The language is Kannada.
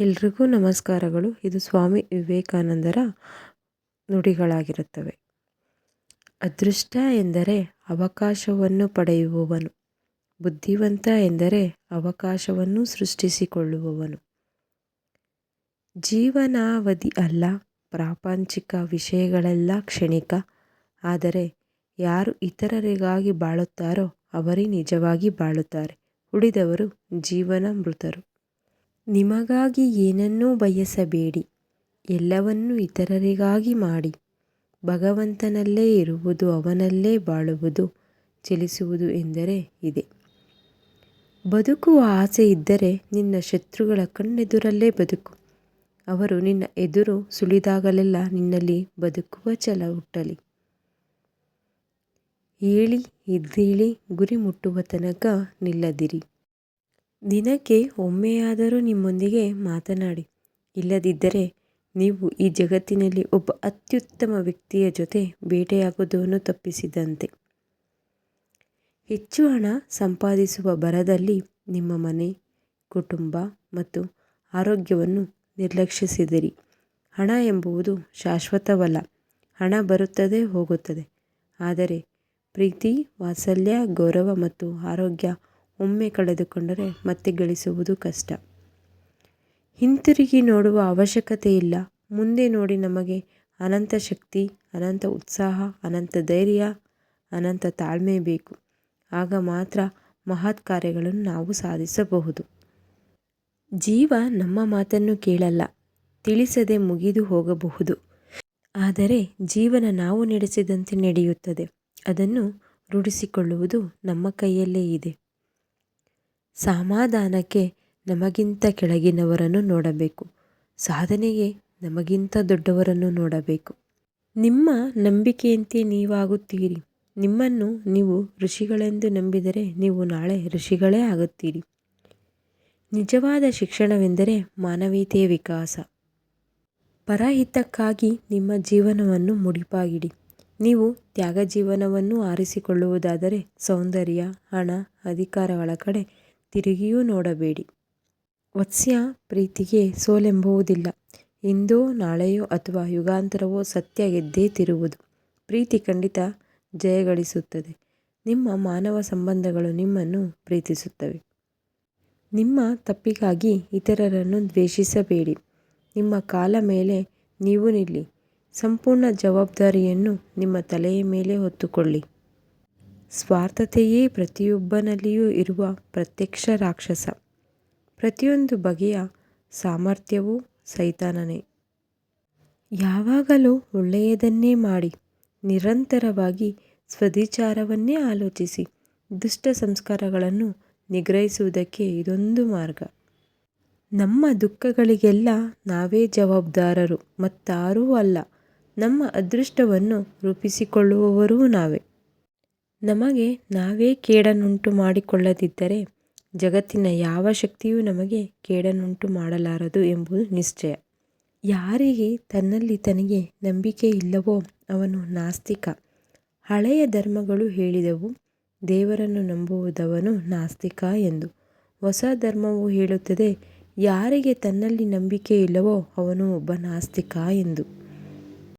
ಎಲ್ರಿಗೂ ನಮಸ್ಕಾರಗಳು. ಇದು ಸ್ವಾಮಿ ವಿವೇಕಾನಂದರ ನುಡಿಗಳಾಗಿರುತ್ತವೆ. ಅದೃಷ್ಟ ಎಂದರೆ ಅವಕಾಶವನ್ನು ಪಡೆಯುವವನು. ಬುದ್ಧಿವಂತ ಎಂದರೆ ಅವಕಾಶವನ್ನು ಸೃಷ್ಟಿಸಿಕೊಳ್ಳುವವನು. ಜೀವನಾವಧಿ ಅಲ್ಲ, ಪ್ರಾಪಂಚಿಕ ವಿಷಯಗಳೆಲ್ಲ ಕ್ಷಣಿಕ. ಆದರೆ ಯಾರು ಇತರರಿಗಾಗಿ ಬಾಳುತ್ತಾರೋ ಅವರೇ ನಿಜವಾಗಿ ಬಾಳುತ್ತಾರೆ. ಉಳಿದವರು ಜೀವನ ಮೃತರು. ನಿಮಗಾಗಿ ಏನನ್ನೂ ಬಯಸಬೇಡಿ, ಎಲ್ಲವನ್ನೂ ಇತರರಿಗಾಗಿ ಮಾಡಿ. ಭಗವಂತನಲ್ಲೇ ಇರುವುದು, ಅವನಲ್ಲೇ ಬಾಳುವುದು, ಚಲಿಸುವುದು ಎಂದರೆ ಇದೆ. ಬದುಕುವ ಆಸೆ ಇದ್ದರೆ ನಿನ್ನ ಶತ್ರುಗಳ ಕಣ್ಣೆದುರಲ್ಲೇ ಬದುಕು. ಅವರು ನಿನ್ನ ಎದುರು ಸುಳಿದಾಗಲೆಲ್ಲ ನಿನ್ನಲ್ಲಿ ಬದುಕುವ ಛಲ ಹುಟ್ಟಲಿ. ಹೇಳಿ ಇದ್ದೀಳಿ ಗುರಿ ಮುಟ್ಟುವ ತನಕ ನಿಲ್ಲದಿರಿ. ದಿನಕ್ಕೆ ಒಮ್ಮೆಯಾದರೂ ನಿಮ್ಮೊಂದಿಗೆ ಮಾತನಾಡಿ. ಇಲ್ಲದಿದ್ದರೆ ನೀವು ಈ ಜಗತ್ತಿನಲ್ಲಿ ಒಬ್ಬ ಅತ್ಯುತ್ತಮ ವ್ಯಕ್ತಿಯ ಜೊತೆ ಬೇಟೆಯಾಗುವುದನ್ನು ತಪ್ಪಿಸಿದಂತೆ. ಹೆಚ್ಚು ಹಣ ಸಂಪಾದಿಸುವ ಬರದಲ್ಲಿ ನಿಮ್ಮ ಮನೆ, ಕುಟುಂಬ ಮತ್ತು ಆರೋಗ್ಯವನ್ನು ನಿರ್ಲಕ್ಷಿಸಿದಿರಿ. ಹಣ ಎಂಬುವುದು ಶಾಶ್ವತವಲ್ಲ. ಹಣ ಬರುತ್ತದೆ, ಹೋಗುತ್ತದೆ. ಆದರೆ ಪ್ರೀತಿ, ವಾತ್ಸಲ್ಯ, ಗೌರವ ಮತ್ತು ಆರೋಗ್ಯ ಒಮ್ಮೆ ಕಳೆದುಕೊಂಡರೆ ಮತ್ತೆ ಗಳಿಸುವುದು ಕಷ್ಟ. ಹಿಂತಿರುಗಿ ನೋಡುವ ಅವಶ್ಯಕತೆ ಇಲ್ಲ. ಮುಂದೆ ನೋಡಿ ನಮಗೆ ಅನಂತ ಶಕ್ತಿ, ಅನಂತ ಉತ್ಸಾಹ, ಅನಂತ ಧೈರ್ಯ, ಅನಂತ ತಾಳ್ಮೆ ಬೇಕು. ಆಗ ಮಾತ್ರ ಮಹತ್ ಕಾರ್ಯಗಳನ್ನು ನಾವು ಸಾಧಿಸಬಹುದು. ಜೀವ ನಮ್ಮ ಮಾತನ್ನು ಕೇಳಲ್ಲ, ತಿಳಿಸದೆ ಮುಗಿದು ಹೋಗಬಹುದು. ಆದರೆ ಜೀವನ ನಾವು ನಡೆಸಿದಂತೆ ನಡೆಯುತ್ತದೆ. ಅದನ್ನು ರೂಢಿಸಿಕೊಳ್ಳುವುದು ನಮ್ಮ ಕೈಯಲ್ಲೇ ಇದೆ. ಸಮಾಧಾನಕ್ಕೆ ನಮಗಿಂತ ಕೆಳಗಿನವರನ್ನು ನೋಡಬೇಕು. ಸಾಧನೆಗೆ ನಮಗಿಂತ ದೊಡ್ಡವರನ್ನು ನೋಡಬೇಕು. ನಿಮ್ಮ ನಂಬಿಕೆಯಂತೆ ನೀವಾಗುತ್ತೀರಿ. ನಿಮ್ಮನ್ನು ನೀವು ಋಷಿಗಳೆಂದು ನಂಬಿದರೆ ನೀವು ನಾಳೆ ಋಷಿಗಳೇ ಆಗುತ್ತೀರಿ. ನಿಜವಾದ ಶಿಕ್ಷಣವೆಂದರೆ ಮಾನವೀಯತೆಯ ವಿಕಾಸ. ಪರಹಿತಕ್ಕಾಗಿ ನಿಮ್ಮ ಜೀವನವನ್ನು ಮುಡಿಪಾಗಿಡಿ. ನೀವು ತ್ಯಾಗ ಜೀವನವನ್ನು ಆರಿಸಿಕೊಳ್ಳುವುದಾದರೆ ಸೌಂದರ್ಯ, ಹಣ, ಅಧಿಕಾರಗಳ ಕಡೆ ತಿರುಗಿಯೂ ನೋಡಬೇಡಿ. ವತ್ಸ್ಯ ಪ್ರೀತಿಗೆ ಸೋಲೆಂಬುವುದಿಲ್ಲ. ಇಂದೋ ನಾಳೆಯೋ ಅಥವಾ ಯುಗಾಂತರವೋ ಸತ್ಯ ಗೆದ್ದೇ ತಿರುವುದು. ಪ್ರೀತಿ ಖಂಡಿತ ಜಯಗಳಿಸುತ್ತದೆ. ನಿಮ್ಮ ಮಾನವ ಸಂಬಂಧಗಳು ನಿಮ್ಮನ್ನು ಪ್ರೀತಿಸುತ್ತವೆ. ನಿಮ್ಮ ತಪ್ಪಿಗಾಗಿ ಇತರರನ್ನು ದ್ವೇಷಿಸಬೇಡಿ. ನಿಮ್ಮ ಕಾಲ ಮೇಲೆ ನೀವು ನಿಲ್ಲಿ. ಸಂಪೂರ್ಣ ಜವಾಬ್ದಾರಿಯನ್ನು ನಿಮ್ಮ ತಲೆಯ ಮೇಲೆ ಹೊತ್ತುಕೊಳ್ಳಿ. ಸ್ವಾರ್ಥತೆಯೇ ಪ್ರತಿಯೊಬ್ಬನಲ್ಲಿಯೂ ಇರುವ ಪ್ರತ್ಯಕ್ಷ ರಾಕ್ಷಸ. ಪ್ರತಿಯೊಂದು ಬಗೆಯ ಸಾಮರ್ಥ್ಯವೂ ಸೈತಾನನೇ. ಯಾವಾಗಲೂ ಒಳ್ಳೆಯದನ್ನೇ ಮಾಡಿ, ನಿರಂತರವಾಗಿ ಸ್ವದಿಚಾರವನ್ನೇ ಆಲೋಚಿಸಿ ದುಷ್ಟ ಸಂಸ್ಕಾರಗಳನ್ನು ನಿಗ್ರಹಿಸುವುದಕ್ಕೆ ಇದೊಂದು ಮಾರ್ಗ. ನಮ್ಮ ದುಃಖಗಳಿಗೆಲ್ಲ ನಾವೇ ಜವಾಬ್ದಾರರು ಮತ್ತಾರೂ ಅಲ್ಲ, ನಮ್ಮ ಅದೃಷ್ಟವನ್ನು ರೂಪಿಸಿಕೊಳ್ಳುವವರೂ ನಾವೇ. ನಮಗೆ ನಾವೇ ಕೇಡನ್ನುಂಟು ಮಾಡಿಕೊಳ್ಳದಿದ್ದರೆ ಜಗತ್ತಿನ ಯಾವ ಶಕ್ತಿಯೂ ನಮಗೆ ಕೇಡನ್ನುಂಟು ಮಾಡಲಾರದು ಎಂಬುದು ನಿಶ್ಚಯ. ಯಾರಿಗೆ ತನ್ನಲ್ಲಿ ತನಗೆ ನಂಬಿಕೆ ಇಲ್ಲವೋ ಅವನು ನಾಸ್ತಿಕ. ಹಳೆಯ ಧರ್ಮಗಳು ಹೇಳಿದವು, ದೇವರನ್ನು ನಂಬುವುದವನು ನಾಸ್ತಿಕ ಎಂದು. ಹೊಸ ಧರ್ಮವು ಹೇಳುತ್ತದೆ, ಯಾರಿಗೆ ತನ್ನಲ್ಲಿ ನಂಬಿಕೆ ಇಲ್ಲವೋ ಅವನು ಒಬ್ಬ ನಾಸ್ತಿಕ ಎಂದು.